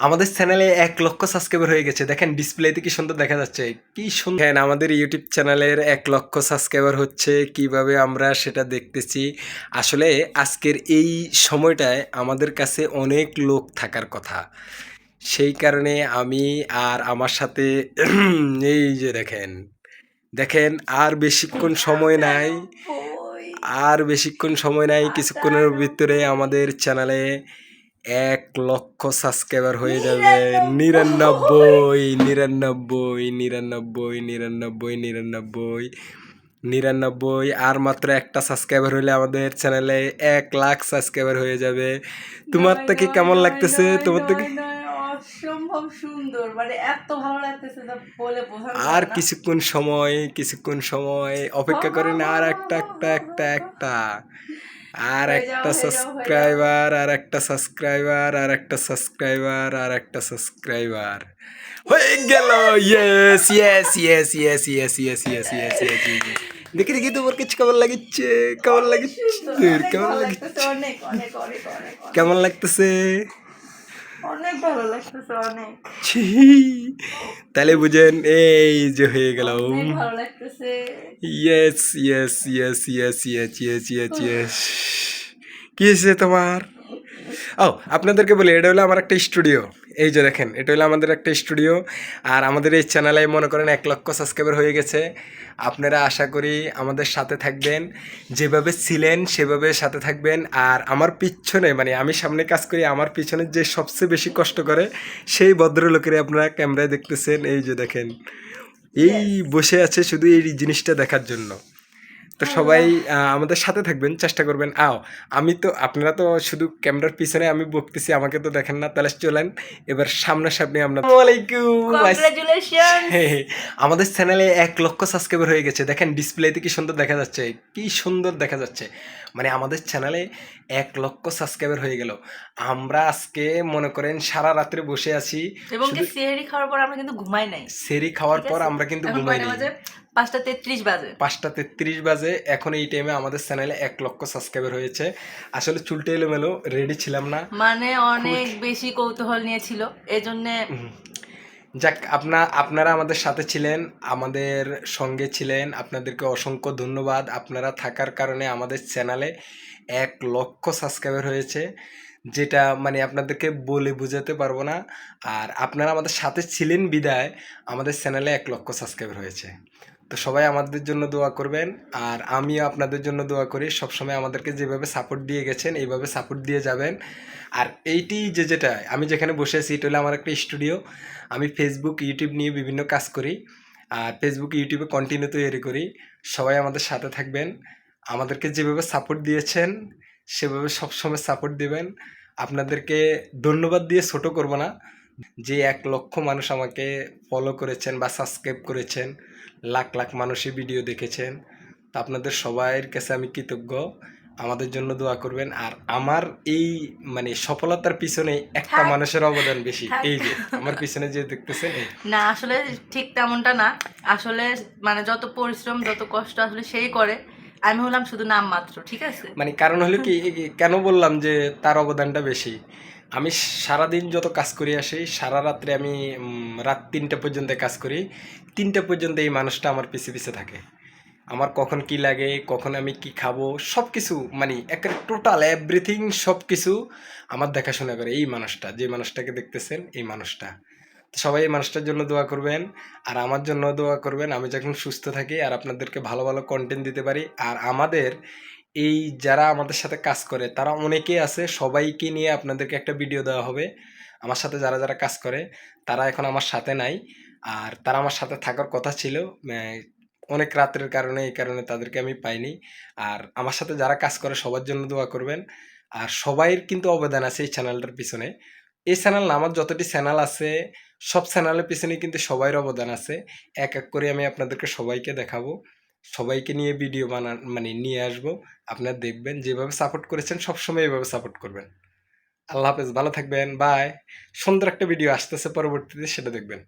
আমাদের চ্যানেলে এক লক্ষ সাবস্ক্রাইবার হয়ে গেছে। দেখেন ডিসপ্লেতে কি সুন্দর দেখা যাচ্ছে। কি সুন্দর হ্যাঁ আমাদের ইউটিউব চ্যানেলের এক লক্ষ সাবস্ক্রাইবার হচ্ছে। কীভাবে আমরা সেটা দেখতেছি? আসলে আজকের এই সময়টায় আমাদের কাছে অনেক লোক থাকার কথা। সেই কারণে আমি আর আমার সাথে এই যে দেখেন দেখেন আর বেশিক্ষণ সময় নাই। আর বেশিক্ষণ সময় নাই কিছুক্ষণের ভিতরে আমাদের চ্যানেলে এক লক্ষ সাবস্ক্রাইবার হয়ে যাবে। নিরানব্বই। নিরানব্বই নিরানব্বই নিরানব্বই নিরানব্বই নিরানব্বই আর মাত্র একটা সাবস্ক্রাইবার হলে আমাদের চ্যানেলে এক লাখ সাবস্ক্রাইবার হয়ে যাবে। তোমার থেকে কেমন লাগতেছে? তোমার থেকে অসম্ভব সুন্দর। মানে এত ভালো লাগতেছে বলে আর কিছুক্ষণ সময় কিছুক্ষণ সময়। অপেক্ষা করেন আর একটা একটা একটা একটা। আর হয়ে একটা যাও, হয়ে যাও, হয়ে যাও। সাবস্ক্রাইবার আর একটা সাবস্ক্রাইবার আর একটা সাবস্ক্রাইবার আর একটা সাবস্ক্রাইবার হয়ে গেল yes yes yes yes yes yes yes yes yes দেখি দেখি তোমার কাছে কেমন লাগছে কেমন লাগছে অনেক কেমন ভালো লাগছে লাগতেছে, অনেক অনেক অনেক অনেক অনেক। কেমন লাগতেছে অনেক ভালো লাগতেছে অনেক ছি তাহলে বুঝেন এই যে হয়ে গেল অনেক ভালো লাগতেছে yes yes yes yes yes yes yes yes কি হয়েছে তোমার ও আপনাদেরকে বলি এটা হলো আমার একটা স্টুডিও এই যে দেখেন এটা হলো আমাদের একটা স্টুডিও। আর আমাদের এই চ্যানেলে মনে করেন এক লক্ষ সাবস্ক্রাইবার হয়ে গেছে। আপনারা আশা করি আমাদের সাথে থাকবেন। যেভাবে ছিলেন সেভাবে সাথে থাকবেন। আর আমার পিছনে মানে আমি সামনে কাজ করি আমার পিছনে যে সবচেয়ে বেশি কষ্ট করে সেই ভদ্রলোকের আপনারা ক্যামেরায় দেখতেছেন। এই যে দেখেন এই বসে আছে শুধু এই জিনিসটা দেখার জন্য। তো সবাই আমাদের সাথে থাকবেন চেষ্টা করবেন। আও আমি তো আপনারা তো শুধু ক্যামেরার পিছনে আমি বকতেছি আমাকে তো দেখেন না। তাহলে চলেন এবার সামনাসামনি আমরা আসসালামাইকুম কংগ্রাচুলেশন হ্যাঁ, আমাদের চ্যানেলে এক লক্ষ সাবস্ক্রাইবার হয়ে গেছে। দেখেন ডিসপ্লেতে কি সুন্দর দেখা যাচ্ছে। কি সুন্দর দেখা যাচ্ছে। মানে আমাদের চ্যানেলে এক লক্ষ সাবস্ক্রাইবার হয়ে গেল। আমরা আজকে মনে করেন সারা রাত্রে বসে আছি। এবং কি শুধু খাওয়ার পর আমরা কিন্তু ঘুমাই নাই। সেরি খাওয়ার পর আমরা কিন্তু ঘুমাই নিই। পাঁচটা তেত্রিশ বাজে। পাঁচটা তেত্রিশ বাজে এখন এই টাইমে আমাদের চ্যানেলে এক লক্ষ সাবস্ক্রাইবার হয়েছে। আসলে চুলটা এলোমেলো রেডি ছিলাম না। মানে অনেক বেশি কৌতূহল নিয়েছিল এই জন্য যাক আপনা আপনারা আমাদের সাথে ছিলেন আমাদের সঙ্গে ছিলেন আপনাদেরকে অসংখ্য ধন্যবাদ। আপনারা থাকার কারণে আমাদের চ্যানেলে এক লক্ষ সাবস্ক্রাইবার হয়েছে যেটা মানে আপনাদেরকে বলে বোঝাতে পারব না। আর আপনারা আমাদের সাথে ছিলেন বিদায় আমাদের চ্যানেলে এক লক্ষ সাবস্ক্রাইবার হয়েছে। তো সবাই আমাদের জন্য দোয়া করবেন। আর আমিও আপনাদের জন্য দোয়া করি। সবসময় আমাদেরকে যেভাবে সাপোর্ট দিয়ে গেছেন, এইভাবে সাপোর্ট দিয়ে যাবেন। আর এইটি যে যেটা, আমি যেখানে বসে আছি, এটা হলো আমার একটা স্টুডিও আমি ফেসবুক ইউটিউব নিয়ে বিভিন্ন কাজ করি। আর ফেসবুক ইউটিউবে কন্টিনিউ তৈরি করি। সবাই আমাদের সাথে থাকবেন। আমাদেরকে যেভাবে সাপোর্ট দিয়েছেন, সেভাবে সবসময় সাপোর্ট দেবেন। আপনাদেরকে ধন্যবাদ দিয়ে ছোটো করব না। যে এক লক্ষ মানুষ আমাকে ফলো করেছেন বা সাবস্ক্রাইব করেছেন লাখ লাখ মানুষই ভিডিও দেখেছেন তো আপনাদের সবাইয়ের কাছে আমি কৃতজ্ঞ। আমাদের জন্য দোয়া করবেন। আর আমার এই মানে সফলতার পিছনে একটা মানুষের অবদান বেশি। এই যে আমার পিছনে যে দেখতেছেন না আসলে ঠিক তেমনটা না। আসলে মানে যত পরিশ্রম যত কষ্ট আসলে সেই করে। আমি হলাম শুধু নাম মাত্র ঠিক আছে? মানে কারণ হলো কি কেন বললাম যে তার অবদানটা বেশি? আমি সারাদিন যত কাজ করে আসি, সারা রাত্রে আমি রাত তিনটা পর্যন্ত কাজ করি। তিনটা পর্যন্ত এই মানুষটা আমার পিছে পিছে থাকে। আমার কখন কি লাগে, কখন আমি কি খাব সব কিছু মানে একের টোটাল এভরিথিং সব কিছু আমার দেখাশোনা করে এই মানুষটা, যে মানুষটাকে দেখতেছেন এই মানুষটা। সবাই এই মানুষটার জন্য দোয়া করবেন, আর আমার জন্য দোয়া করবেন। আমি যখন সুস্থ থাকি আর আপনাদেরকে ভালো ভালো কন্টেন্ট দিতে পারি, আর আমাদের এই যারা আমাদের সাথে কাজ করে, তারা অনেকেই আছে, সবাইকে নিয়ে আপনাদেরকে একটা ভিডিও দেওয়া হবে। আমার সাথে যারা যারা কাজ করে, তারা এখন আমার সাথে নাই। আর তারা আমার সাথে থাকার কথা ছিল অনেক রাত্রের কারণে, এই কারণে তাদেরকে আমি পাইনি। আর আমার সাথে যারা কাজ করে, সবার জন্য দোয়া করবেন। আর সবাইয়ের কিন্তু অবদান আছে এই চ্যানেলটার পিছনে। এই চ্যানেল না, আমার যতটি চ্যানেল আছে, সব চ্যানেলের পিছনে কিন্তু সবাইয়ের অবদান আছে। এক এক করে আমি আপনাদেরকে সবাইকে দেখাবো। সবাইকে নিয়ে ভিডিও বানান মানে নিয়ে আসব। আপনারা দেখবেন যেভাবে সাপোর্ট করেছেন, সবসময় এভাবে সাপোর্ট করবেন। আল্লাহ হাফেজ, ভালো থাকবেন বাই সুন্দর একটা ভিডিও আসতেছে পরবর্তীতে, সেটা দেখবেন।